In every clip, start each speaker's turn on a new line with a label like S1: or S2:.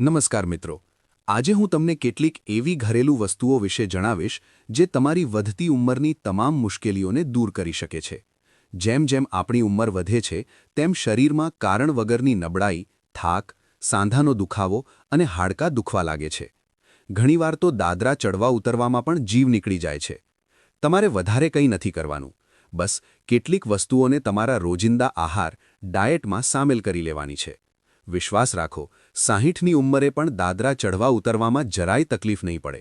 S1: નમસ્કાર મિત્રો. આજે હું તમને કેટલીક એવી ઘરેલું વસ્તુઓ વિશે જણાવીશ જે તમારી વધતી ઉંમરની તમામ મુશ્કેલીઓને દૂર કરી શકે છે. જેમ જેમ આપણી ઉંમર વધે છે, તેમ શરીરમાં કારણ વગરની નબળાઈ, થાક, સાંધાનો દુખાવો અને હાડકાં દુખવા લાગે છે. ઘણીવાર તો દાદરા ચડવા ઉતરવામાં પણ જીવ નીકળી જાય છે. તમારે વધારે કંઈ નથી કરવાનું. બસ કેટલીક વસ્તુઓને તમારા રોજિંદા આહાર, ડાયેટમાં સામેલ કરી લેવાની છે. વિશ્વાસ રાખો સાહીઠની ઉંમરે પણ દાદરા ચઢવા ઉતરવામાં જરાય તકલીફ નહીં પડે.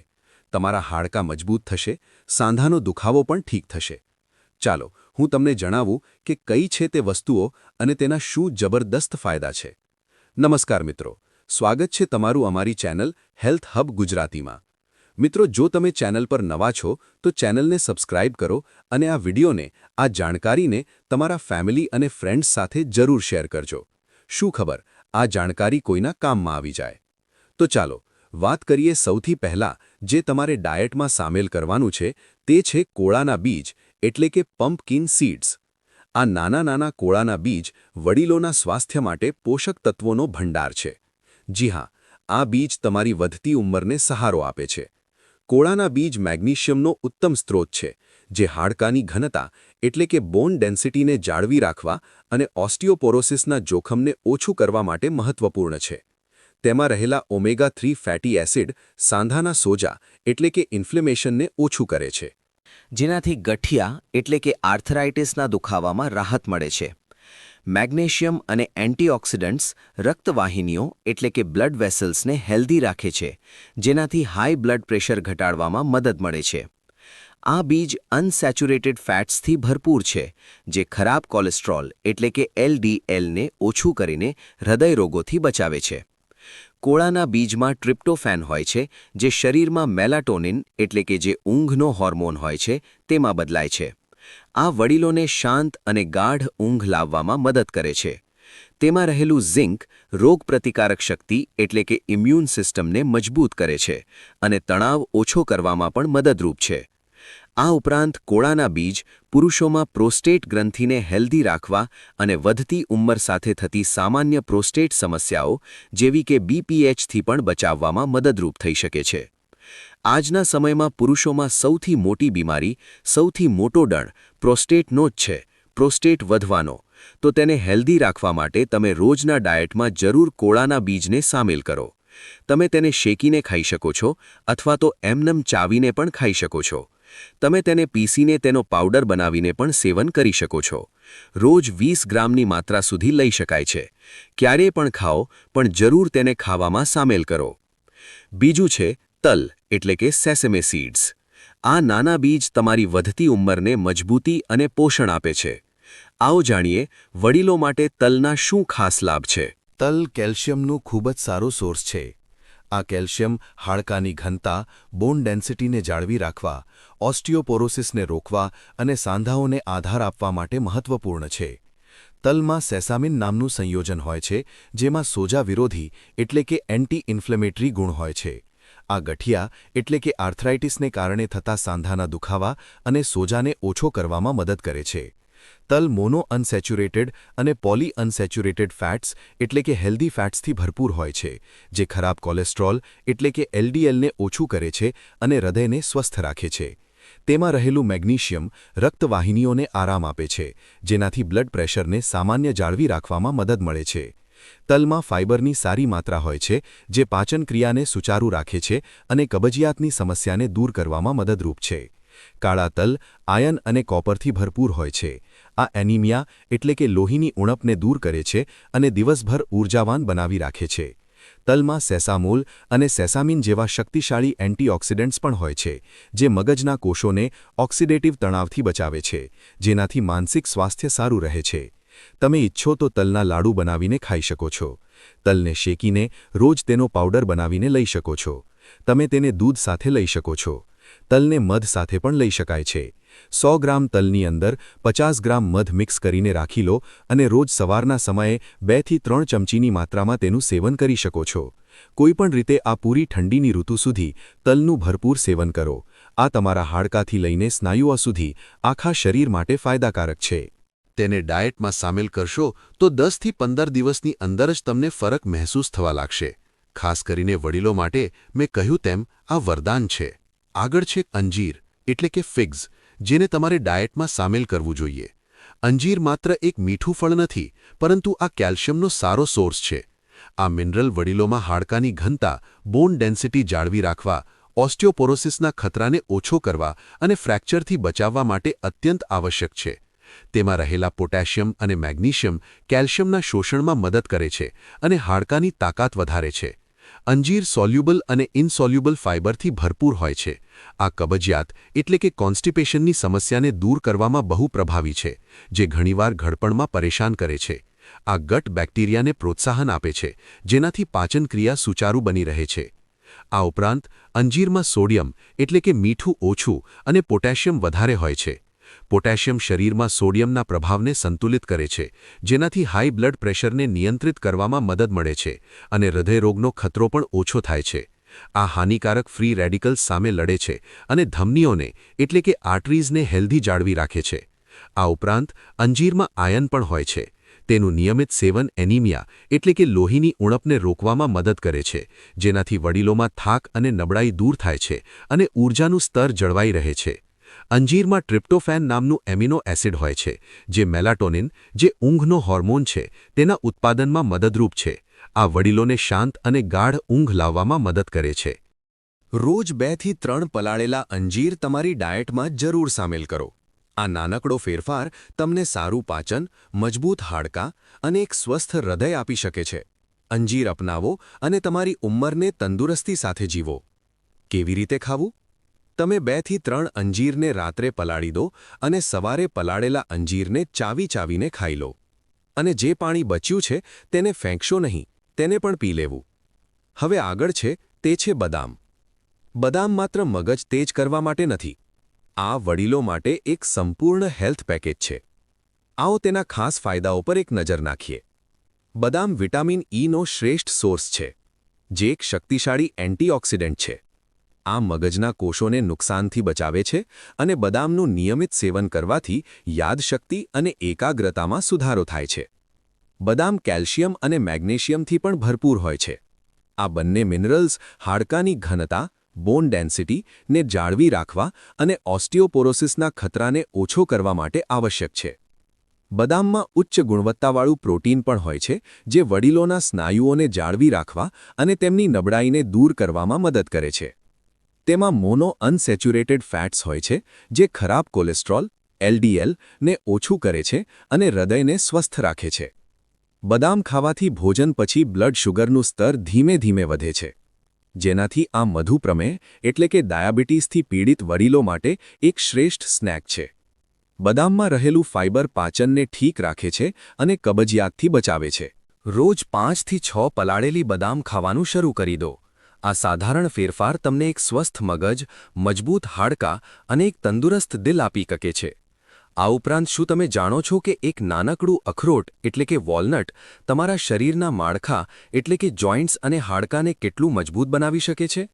S1: તમારા હાડકાં મજબૂત થશે, સાંધાનો દુખાવો પણ ઠીક થશે. ચાલો, હું તમને જણાવું કે કઈ છે તે વસ્તુઓ અને તેના શું જબરદસ્ત ફાયદા છે. નમસ્કાર મિત્રો, સ્વાગત છે તમારું અમારી ચેનલ હેલ્થ હબ ગુજરાતીમાં. મિત્રો, જો તમે ચેનલ પર નવા છો, તો ચેનલને સબસ્ક્રાઇબ કરો અને આ વિડીયોને, આ જાણકારીને તમારા ફેમિલી અને ફ્રેન્ડ્સ સાથે જરૂર શેર કરજો. શું ખબર આ જાણકારી કોઈના કામમાં આવી જાય. તો ચાલો, વાત કરીએ સૌથી પહેલાં જે તમારે ડાયટમાં સામેલ કરવાનું છે, તે છે કોળાના બીજ, એટલે કે પમ્પકિન સીડ્સ. આ નાના નાના કોળાના બીજ વડીલોના સ્વાસ્થ્ય માટે પોષક તત્વોનો ભંડાર છે. જી હા, આ બીજ તમારી વધતી ઉંમરને સહારો આપે છે. કોળાના બીજ મેગ્નેશિયમનો ઉત્તમ સ્ત્રોત છે જે હાડકાની ઘનતા એટલે કે બોન ડેન્સિટીને જાળવી રાખવા અને ઓસ્ટિયોપોરોસિસના જોખમને ઓછું કરવા માટે મહત્વપૂર્ણ છે. તેમાં રહેલા ઓમેગા થ્રી ફેટી એસિડ સાંધાના સોજા એટલે કે ઇન્ફ્લેમેશનને ઓછું કરે છે.
S2: જેનાથી ગઠિયા એટલે કે આર્થરાઇટિસના દુખાવામાં રાહત મળે છે. મેગ્નેશિયમ અને એન્ટીઓક્સિડન્ટ્સ રક્તવાહિનીઓ એટલે કે બ્લડ વેસલ્સને હેલ્ધી રાખે છે, જેનાથી હાઈ બ્લડ પ્રેશર ઘટાડવામાં મદદ મળે છે. આ બીજ અનસેચ્યુરેટેડ ફેટ્સથી ભરપૂર છે, જે ખરાબ કોલેસ્ટ્રોલ એટલે કે એલડીએલને ઓછું કરીને હૃદયરોગોથી બચાવે છે. કોળાના બીજમાં ટ્રિપ્ટોફેન હોય છે, જે શરીરમાં મેલાટોનિન એટલે કે જે ઊંઘનો હોર્મોન હોય છે, તેમાં બદલાય છે. આ વડીલોને શાંત અને ગાઢ ઊંઘ લાવવામાં મદદ કરે છે. તેમાં રહેલું ઝિંક રોગપ્રતિકારક શક્તિ એટલે કે ઇમ્યુન સિસ્ટમને મજબૂત કરે છે અને તણાવ ઓછો કરવામાં પણ મદદરૂપ છે. આ ઉપરાંત કોળાના બીજ પુરુષોમાં પ્રોસ્ટેટ ગ્રંથિને હેલ્ધી રાખવા અને વધતી ઉંમર સાથે થતી સામાન્ય પ્રોસ્ટેટ સમસ્યાઓ, જેવી કે બીપીએચથી પણ બચાવવામાં મદદરૂપ થઈ શકે છે. આજના સમયમાં પુરુષોમાં સૌથી મોટી બીમારી, સૌથી મોટો ડણ પ્રોસ્ટેટનો જ છે, પ્રોસ્ટેટ વધવાનો. તો તેને હેલ્ધી રાખવા માટે તમે રોજના ડાયટમાં જરૂર કોળાના બીજને સામેલ કરો. તમે તેને શેકીને ખાઈ શકો છો અથવા તો એમનમ ચાવીને પણ ખાઈ શકો છો. તમે તેને પીસીને તેનો પાવડર બનાવીને પણ સેવન કરી શકો છો. રોજ વીસ ગ્રામની માત્રા સુધી લઈ શકાય છે. ક્યારેય પણ ખાઓ, પણ જરૂર તેને ખાવામાં સામેલ કરો. બીજું છે, તલ, એટલે કે સેસેમે સીડ્સ. આ નાના બીજ તમારી વધતી ઉંમરને મજબૂતી અને પોષણ આપે છે. આવો જાણીએ, વડીલો માટે તલના શું ખાસ લાભ છે?
S1: તલ કેલ્શિયમનું ખૂબ જ સારો સોર્સ છે. આ કેલ્શિયમ હાડકાની ઘનતા બોન ડેન્સિટીને જાળવી રાખવા ઓસ્ટિયોપોરોસિસને રોકવા અને સાંધાઓને આધાર આપવા માટે મહત્વપૂર્ણ છે. તલમાં સેસામિન નામનું સંયોજન હોય છે, જેમાં સોજા વિરોધી એટલે કે એન્ટી ઇન્ફ્લેમેટરી ગુણ હોય છે. આ ગઠિયા એટલે કે આર્થરાઇટિસને કારણે થતા સાંધાના દુખાવા અને સોજાને ઓછો કરવામાં મદદ કરે છે. તલ મોનો અનસેચ્યુરેટેડ અને પોલી અનસેચ્યુરેટેડ ફેટ્સ એટલે કે હેલ્ધી ફેટ્સથી ભરપૂર હોય છે, જે ખરાબ કોલેસ્ટ્રોલ એટલે કે એલડીએલને ઓછું કરે છે અને હૃદયને સ્વસ્થ રાખે છે. તેમાં રહેલું મેગ્નેશિયમ રક્તવાહિનીઓને આરામ આપે છે, જેનાથી બ્લડ પ્રેશરને સામાન્ય જાળવી રાખવામાં મદદ મળે છે. તલમાં ફાઇબરની સારી માત્રા હોય છે, જે પાચન ક્રિયાને સુચારું રાખે છે અને કબજિયાતની સમસ્યાને દૂર કરવામાં મદદરૂપ છે. કાળા તલ આયન અને કોપરથી ભરપૂર હોય છે આ એનિમિયા એટલે કે લોહીની ઉણપને દૂર કરે છે અને દિવસભર ઊર્જાવાન બનાવી રાખે છે. તલમાં સેસામોલ અને સેસામિન જેવા શક્તિશાળી એન્ટીઓક્સિડન્ટ્સ પણ હોય છે, જે મગજના કોષોને ઓક્સિડેટિવ તણાવથી બચાવે છે, જેનાથી માનસિક સ્વાસ્થ્ય સારું રહે છે. તમે ઈચ્છો તો તલના લાડુ બનાવીને ખાઈ શકો છો. તલને શેકીને રોજ તેનો પાવડર બનાવીને લઈ શકો છો. તમે તેને દૂધ સાથે લઈ શકો છો. તલને મધ સાથે પણ લઈ શકાય છે. સો ગ્રામ તલની અંદર પચાસ ગ્રામ મધ મિક્સ કરીને રાખી લો અને રોજ સવારના સમયે બેથી ત્રણ ચમચીની માત્રામાં તેનું સેવન કરી શકો છો. કોઈપણ રીતે આ પૂરી ઠંડીની ઋતુ સુધી તલનું ભરપૂર સેવન કરો. આ તમારા હાડકાથી લઈને સ્નાયુઓ સુધી આખા શરીર માટે ફાયદાકારક છે. તેને ડાયટમાં સામેલ કરશો તો દસથી પંદર દિવસની અંદર જ તમને ફરક મહેસૂસ થવા લાગશે. ખાસ કરીને વડીલો માટે મેં કહ્યું તેમ આ વરદાન છે. આગળ છે અંજીર, એટલે કે ફિગ્સ જેને તમારે ડાયટમાં સામેલ કરવું જોઈએ. અંજીર માત્ર એક મીઠું ફળ નથી, પરંતુ આ કેલ્શિયમનો સારો સોર્સ છે. આ મિનરલ વડીલોમાં હાડકાની ઘનતા, બોન ડેન્સિટી જાળવી રાખવા ઓસ્ટિયોપોરોસિસના ખતરાને ઓછો કરવા અને ફ્રેક્ચરથી બચાવવા માટે અત્યંત આવશ્યક છે. તેમાં રહેલા પોટેશિયમ અને મેગ્નેશિયમ કેલ્શિયમના શોષણમાં મદદ કરે છે અને હાડકાની તાકાત વધારે છે. અંજીર સોલ્યુબલ અને ઇનસોલ્યુબલ ફાઇબરથી ભરપૂર હોય છે. આ કબજિયાત એટલે કે કોન્સ્ટિપેશનની સમસ્યાને દૂર કરવામાં બહુ પ્રભાવી છે, જે ઘણીવાર ઘડપણમાં પરેશાન કરે છે. આ ગટ બેક્ટેરિયાને પ્રોત્સાહન આપે છે, જેનાથી પાચનક્રિયા સુચારુ બની રહે છે. આ ઉપરાંત અંજીરમાં સોડિયમ એટલે કે મીઠું ઓછું અને પોટેશિયમ વધારે હોય છે. પોટેશિયમ શરીરમાં સોડિયમના પ્રભાવને સંતુલિત કરે છે, જેનાથી હાઈ બ્લડ પ્રેશરને નિયંત્રિત કરવામાં મદદ મળે છે અને હૃદયરોગનો ખતરો પણ ઓછો થાય છે. આ હાનિકારક ફ્રી રેડિકલ્સ સામે લડે છે અને ધમનીઓને, એટલે કે આર્ટરીઝને હેલ્ધી જાળવી રાખે છે. આ ઉપરાંત, અંજીરમાં આયન પણ હોય છે. તેનું નિયમિત સેવન એનિમિયા, એટલે કે લોહીની ઉણપને રોકવામાં મદદ કરે છે, જેનાથી વડીલોમાં થાક અને નબળાઈ દૂર થાય છે અને ઊર્જાનું સ્તર જળવાઈ રહે છે. અંજીરમાં ટ્રિપ્ટોફેન નામનું એમિનો એસિડ હોય છે, જે મેલાટોનિન, જે ઊંઘનો હોર્મોન છે, તેના ઉત્પાદનમાં મદદરૂપ છે. આ વડીલોને શાંત અને ગાઢ ઊંઘ લાવવામાં મદદ કરે છે. રોજ બેથી ત્રણ પલાળેલા અંજીર તમારી ડાયટમાં જરૂર સામેલ કરો. આ નાનકડો ફેરફાર તમને સારું પાચન, મજબૂત હાડકાં અને એક સ્વસ્થ હૃદય આપી શકે છે. અંજીર અપનાવો અને તમારી ઉંમરને તંદુરસ્તી સાથે જીવો. કેવી રીતે ખાવું? તમે બેથી ત્રણ અંજીરને રાત્રે પલાળી દો અને સવારે પલાળેલા અંજીરને ચાવી ચાવીને ખાઈ લો. અને જે પાણી બચ્યું છે, તેને ફેંકશો નહીં, તેને પણ પી લેવું. હવે આગળ છે, તે છે બદામ. બદામ માત્ર મગજ તેજ કરવા માટે નથી. આ વડીલો માટે એક સંપૂર્ણ હેલ્થ પેકેજ છે. આવો તેના ખાસ ફાયદાઓ પર એક નજર નાખીએ. બદામ વિટામિન ઈનો શ્રેષ્ઠ સોર્સ છે, જે એક શક્તિશાળી એન્ટીઓક્સિડન્ટ છે. આ મગજના કોષોને નુકસાનથી બચાવે છે અને બદામનું નિયમિત સેવન કરવાથી યાદશક્તિ અને એકાગ્રતામાં સુધારો થાય છે. બદામ કેલ્શિયમ અને મેગ્નેશિયમથી પણ ભરપૂર હોય છે. આ બંને મિનરલ્સ હાડકાની ઘનતા, બોન ડેન્સિટી ને જાળવી રાખવા અને ઓસ્ટિયોપોરોસિસના ખતરાને ઓછો કરવા માટે આવશ્યક છે. બદામમાં ઉચ્ચ ગુણવત્તાવાળું પ્રોટીન પણ હોય છે, જે વડીલોના સ્નાયુઓને જાળવી રાખવા અને તેમની નબળાઈને દૂર કરવામાં મદદ કરે છે. તેમાં મોનો અનસેચ્યુરેટેડ ફેટ્સ હોય છે, જે ખરાબ કોલેસ્ટ્રોલ, એલડીએલ ને ઓછું કરે છે અને હૃદયને સ્વસ્થ રાખે છે. બદામ ખાવાથી ભોજન પછી બ્લડ શુગરનું સ્તર ધીમે ધીમે વધે છે. જેનાથી આ મધુપ્રમેહ એટલે કે ડાયાબિટીસથી પીડિત વડીલો માટે એક શ્રેષ્ઠ સ્નેક છે. બદામમાં રહેલું ફાઇબર પાચનને ઠીક રાખે છે અને કબજિયાતથી બચાવે છે. રોજ પાંચથી છ પલાળેલી બદામ ખાવાનું શરૂ કરી દો. આ સાધારણ ફેરફાર તમને એક સ્વસ્થ મગજ, મજબૂત હાડકાં અને એક તંદુરસ્ત દિલ આપી શકે છે. આ ઉપરાંત શું તમે જાણો છો કે એક નાનકડું અખરોટ એટલે કે વોલનટ તમારા શરીરના માળખા એટલે કે જોઇન્ટ્સ અને હાડકાને કેટલું મજબૂત બનાવી શકે છે?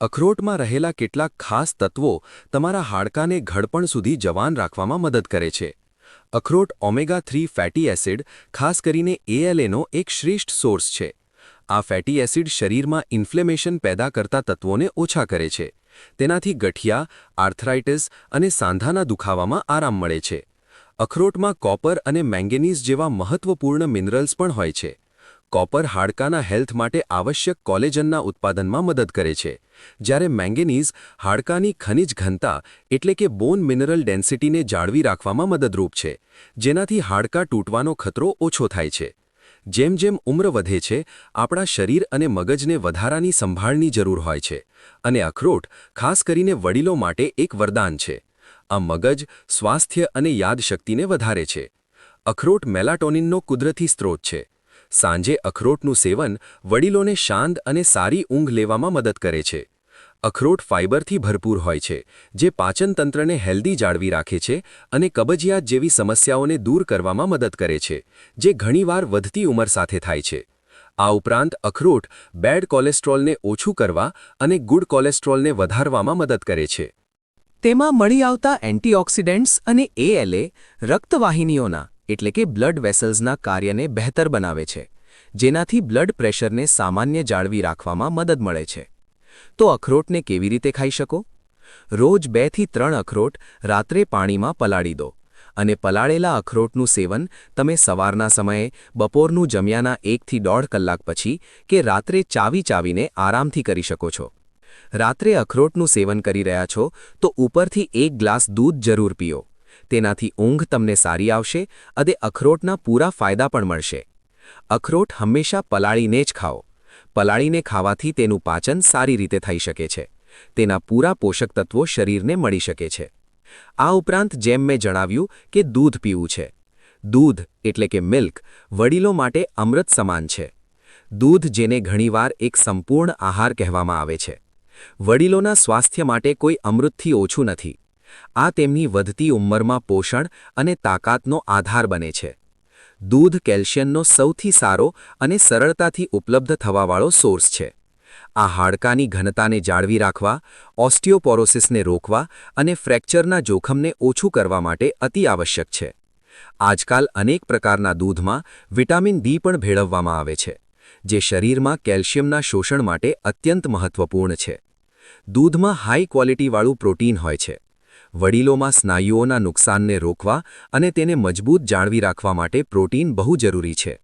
S1: અખરોટમાં રહેલા કેટલાક ખાસ તત્વો તમારા હાડકાને ઘડપણ સુધી જવાન રાખવામાં મદદ કરે છે. અખરોટ ઓમેગા થ્રી ફેટી એસિડ ખાસ કરીને એએલએનો એક શ્રેષ્ઠ સોર્સ છે. આ ફેટી એસિડ શરીરમાં ઇન્ફ્લેમેશન પેદા કરતા તત્વોને ઓછા કરે છે. તેનાથી ગઠિયા, આર્થરાઇટિસ અને સાંધાના દુખાવામાં આરામ મળે છે. અખરોટમાં કોપર અને મેંગેનીઝ જેવા મહત્વપૂર્ણ મિનરલ્સ પણ હોય છે. કોપર હાડકાના હેલ્થ માટે આવશ્યક કોલેજનના ઉત્પાદનમાં મદદ કરે છે. જ્યારે મેંગેનીઝ હાડકાની ખનિજ ઘનતા એટલે કે બોન મિનરલ ડેન્સિટીને જાળવી રાખવામાં મદદરૂપ છે, જેનાથી હાડકાં તૂટવાનો ખતરો ઓછો થાય છે. જેમ જેમ ઉમ્ર વધે છે, આપણા શરીર અને મગજને વધારાની સંભાળની જરૂર હોય છે અને અખરોટ, ખાસ કરીને વડીલો માટે એક વરદાન છે. આ મગજ સ્વાસ્થ્ય અને યાદશક્તિને વધારે છે. અખરોટ મેલાટોનિનનો કુદરતી સ્ત્રોત છે. સાંજે અખરોટનું સેવન વડીલોને શાંત અને સારી ઊંઘ લેવામાં મદદ કરે છે. અખરોટ ફાઇબરથી ભરપૂર હોય છે, જે પાચનતંત્રને હેલ્ધી જાળવી રાખે છે અને કબજિયાત જેવી સમસ્યાઓને દૂર કરવામાં મદદ કરે છે, જે ઘણીવાર વધતી ઉંમર સાથે થાય છે. આ ઉપરાંત અખરોટ બેડ કોલેસ્ટ્રોલને ઓછું કરવા અને ગુડ કોલેસ્ટ્રોલને વધારવામાં મદદ કરે છે.
S2: તેમાં મળી આવતા એન્ટીઓક્સિડન્ટ્સ અને એએલએ રક્તવાહિનીઓના, એટલે કે બ્લડ વેસલ્સના કાર્યને બહેતર બનાવે છે, જેનાથી બ્લડ પ્રેશરને સામાન્ય જાળવી રાખવામાં મદદ મળે છે. તો અખરોટને કેવી રીતે ખાઈ શકો? રોજ બેથી ત્રણ અખરોટ રાત્રે પાણીમાં પલાળી દો અને પલાળેલા અખરોટનું સેવન તમે સવારના સમયે, બપોરનું જમ્યાના એકથી દોઢ કલાક પછી કે રાત્રે ચાવી ચાવીને આરામથી કરી શકો છો. રાત્રે અખરોટનું સેવન કરી રહ્યા છો તો ઉપરથી એક ગ્લાસ દૂધ જરૂર પીઓ. તેનાથી ઊંઘ તમને સારી આવશે અને અખરોટના પૂરા ફાયદા પણ મળશે. અખરોટ હંમેશા પલાળીને જ ખાઓ. પલાળીને ખાવાથી તેનું પાચન સારી રીતે થઈ શકે છે. તેના પૂરા પોષક તત્વો શરીરને મળી શકે છે. આ ઉપરાંત જેમ મેં જણાવ્યું કે દૂધ પીવું છે. દૂધ એટલે કે મિલ્ક વડીલો માટે અમૃત સમાન છે. દૂધ જેને ઘણીવાર એક સંપૂર્ણ આહાર કહેવામાં આવે છે. વડીલોના સ્વાસ્થ્ય માટે કોઈ અમૃતથી ઓછું નથી. આ તેમની વધતી ઉંમરમાં પોષણ અને તાકાતનો આધાર બને છે. દૂધ કેલ્શિયમનો સૌથી સારો અને સરળતાથી ઉપલબ્ધ થવાવાળો સોર્સ છે. આ હાડકાની ઘનતાને જાળવી રાખવા ઓસ્ટિયોપોરોસિસને રોકવા અને ફ્રેક્ચરના જોખમને ઓછું કરવા માટે અતિ આવશ્યક છે. આજકાલ અનેક પ્રકારના દૂધમાં વિટામિન ડી પણ ભેળવવામાં આવે છે, જે શરીરમાં કેલ્શિયમના શોષણ માટે અત્યંત મહત્વપૂર્ણ છે. દૂધમાં હાઈ ક્વોલિટીવાળું પ્રોટીન હોય છે. વડીલોમાં સ્નાયુઓના નુકસાનને રોકવા અને તેને મજબૂત જાળવી રાખવા માટે પ્રોટીન બહુ જરૂરી છે.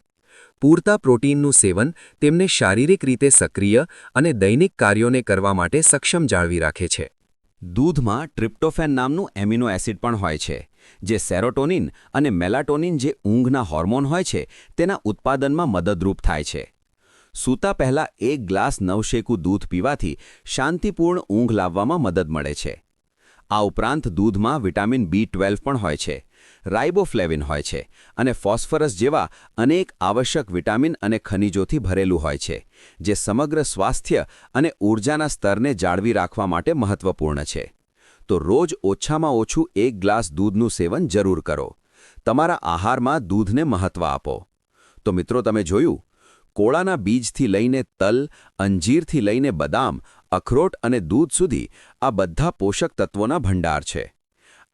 S2: પૂરતા પ્રોટીનનું સેવન તેમને શારીરિક રીતે સક્રિય અને દૈનિક કાર્યોને કરવા માટે સક્ષમ જાળવી રાખે છે.
S3: દૂધમાં ટ્રિપ્ટોફેન નામનું એમિનો એસિડ પણ હોય છે, જે સેરોટોનિન અને મેલાટોનિન જે ઊંઘના હોર્મોન હોય છે, તેના ઉત્પાદનમાં મદદરૂપ થાય છે. સૂતા પહેલાં એક ગ્લાસ નવશેકું દૂધ પીવાથી શાંતિપૂર્ણ ઊંઘ લાવવામાં મદદ મળે છે. આ ઉપરાંત દૂધમાં વિટામિન બી ટ્વેલ્વ પણ હોય છે, રાઇબોફ્લેવિન હોય છે અને ફોસ્ફરસ જેવા અનેક આવશ્યક વિટામિન અને ખનિજોથી ભરેલું હોય છે, જે સમગ્ર સ્વાસ્થ્ય અને ઊર્જાના સ્તરને જાળવી રાખવા માટે મહત્વપૂર્ણ છે. તો રોજ ઓછામાં ઓછું એક ગ્લાસ દૂધનું સેવન જરૂર કરો. તમારા આહારમાં દૂધને મહત્વ આપો. તો મિત્રો તમે જોયું? કોળાના બીજથી લઈને તલ, અંજીરથી લઈને બદામ અખરોટ અને દૂધ સુધી આ બધા પોષક તત્વોના ભંડાર છે.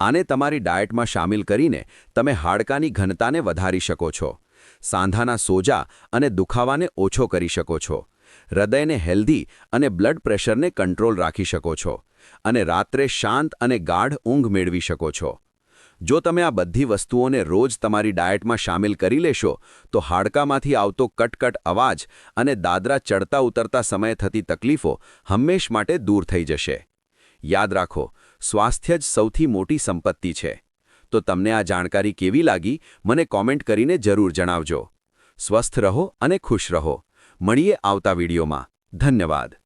S3: આને તમારી ડાયટમાં સામેલ કરીને તમે હાડકાની ઘનતાને વધારી શકો છો. સાંધાના સોજા અને દુખાવાને ઓછો કરી શકો છો. હૃદયને હેલ્ધી અને બ્લડ પ્રેશરને કંટ્રોલ રાખી શકો છો. અને રાત્રે શાંત અને ગાઢ ઊંઘ મેળવી શકો છો. જો તમે આ બધી વસ્તુઓને રોજ તમારી ડાયટમાં સામેલ કરી લેશો, તો હાડકામાંથી આવતો કટકટ અવાજ અને દાદરા ચડતા ઉતરતા સમયે થતી તકલીફો હંમેશ માટે દૂર થઈ જશે. યાદ રાખો, સ્વાસ્થ્ય જ સૌથી મોટી સંપત્તિ છે. તો તમને આ જાણકારી કેવી લાગી, મને કોમેન્ટ કરીને જરૂર જણાવજો. સ્વસ્થ રહો અને ખુશ રહો. મળીએ આવતા વિડીયોમાં. ધન્યવાદ.